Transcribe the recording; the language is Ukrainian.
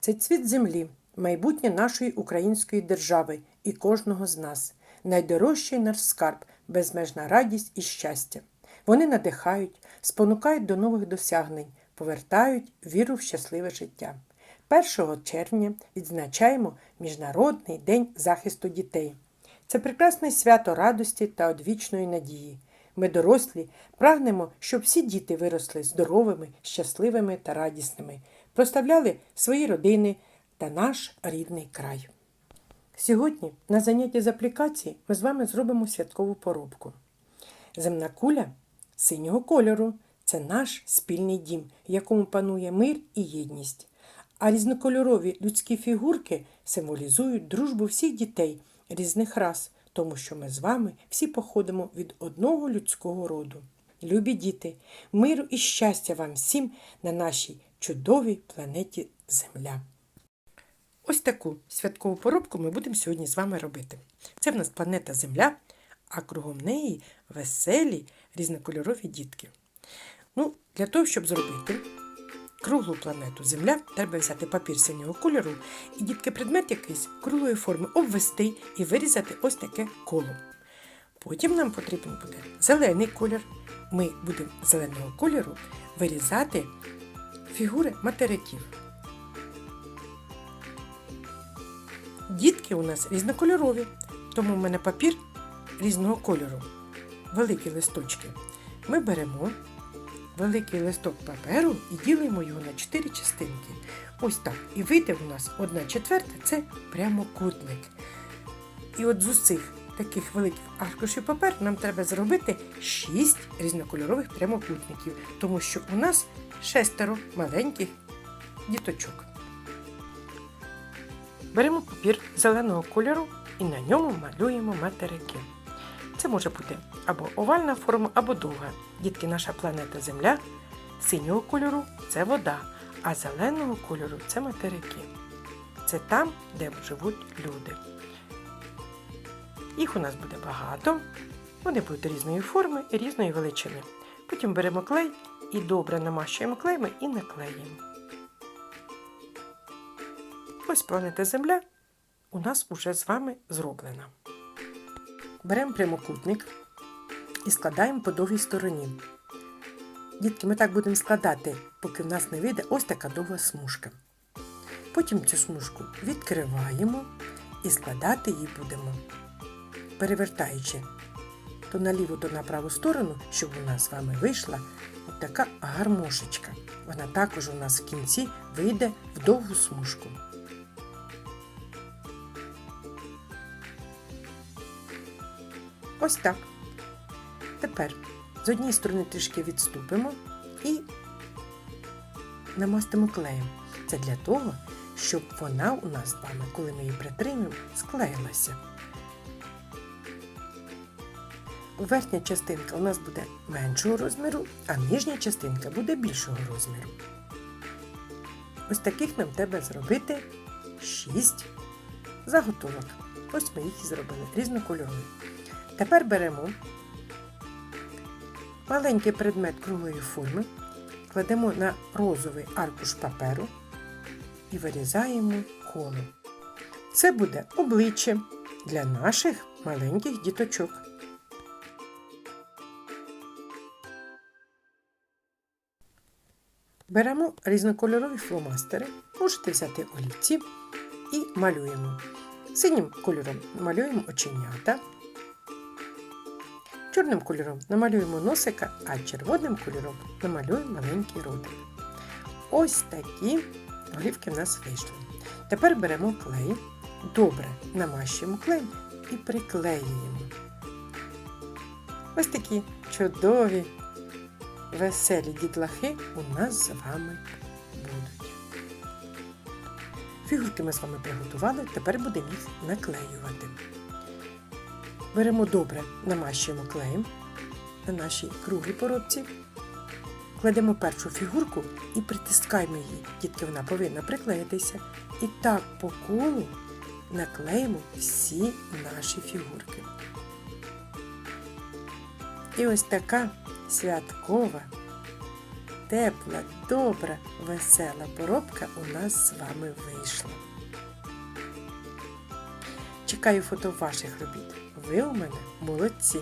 Це цвіт землі, майбутнє нашої української держави і кожного з нас, найдорожчий наш скарб, безмежна радість і щастя. Вони надихають, спонукають до нових досягнень, повертають віру в щасливе життя. 1 червня відзначаємо Міжнародний день захисту дітей. Це прекрасне свято радості та одвічної надії. Ми, дорослі, прагнемо, щоб всі діти виросли здоровими, щасливими та радісними, проставляли свої родини та наш рідний край. Сьогодні на занятті з аплікації ми з вами зробимо святкову поробку. Земна куля синього кольору це наш спільний дім, в якому панує мир і єдність. А різнокольорові людські фігурки символізують дружбу всіх дітей різних рас, тому що ми з вами всі походимо від одного людського роду. Любі діти, миру і щастя вам всім на нашій чудовій планеті Земля. Ось таку святкову поробку ми будемо сьогодні з вами робити. Це в нас планета Земля, а кругом неї веселі різнокольорові дітки. Ну, Для того, щоб зробити круглу планету Земля, треба взяти папір синього кольору і дітки предмет якийсь круглої форми обвести і вирізати ось таке коло. Потім нам потрібен буде зелений колір. Ми будемо зеленого кольору вирізати фігури материків. Дітки у нас різнокольорові, тому в мене папір різного кольору, великі листочки. Ми беремо великий листок паперу і ділимо його на 4 частинки. Ось так. І вийде у нас 1 четверта це прямокутник. І от з усіх таких великих аркушів паперу нам треба зробити 6 різнокольорових прямокутників, тому що у нас шестеро маленьких діточок. Беремо папір зеленого кольору і на ньому малюємо материки. Це може бути або овальна форма, або довга. Дітки, наша планета Земля синього кольору це вода, а зеленого кольору це материки. Це там, де живуть люди. Їх у нас буде багато, вони будуть різної форми і різної величини. Потім беремо клей і добре намащуємо клейми і наклеїмо. Ось планета Земля у нас уже з вами зроблена. Беремо прямокутник і складаємо по довгій стороні. Дітки, ми так будемо складати, поки в нас не вийде ось така довга смужка. Потім цю смужку відкриваємо і складати її будемо, перевертаючи то на ліву, то на праву сторону, щоб у нас з вами вийшла от така гармошечка. Вона також у нас в кінці вийде в довгу смужку. Ось так. Тепер з однієї сторони трішки відступимо і намастимо клеєм. Це для того, щоб вона у нас з вами, коли ми її притримуємо, склеїлася. Верхня частинка у нас буде меншого розміру, а нижня частинка буде більшого розміру. Ось таких нам треба зробити 6 заготовок. Ось ми їх і зробили різнокольорові. Тепер беремо маленький предмет круглої форми, кладемо на розовий аркуш паперу і вирізаємо коло. Це буде обличчя для наших маленьких діточок. Беремо різнокольорові фломастери, можете взяти олівці і малюємо. Синім кольором малюємо оченята. Чорним кольором намалюємо носика, а червоним кольором намалюємо маленький ротик. Ось такі голівки в нас вийшли. Тепер беремо клей, добре намащуємо клеєм і приклеюємо. Ось такі чудові, веселі дітлахи у нас з вами будуть. Фігурки ми з вами приготували, тепер будемо їх наклеювати. Беремо добре, намащуємо клеєм на нашій круглій поробці. Кладемо першу фігурку і притискаємо її, тільки вона повинна приклеїтися. І так по колу наклеїмо всі наші фігурки. І ось така святкова тепла, добра, весела поробка у нас з вами вийшла. Чекаю фото ваших робіт. Ви у мене молодці!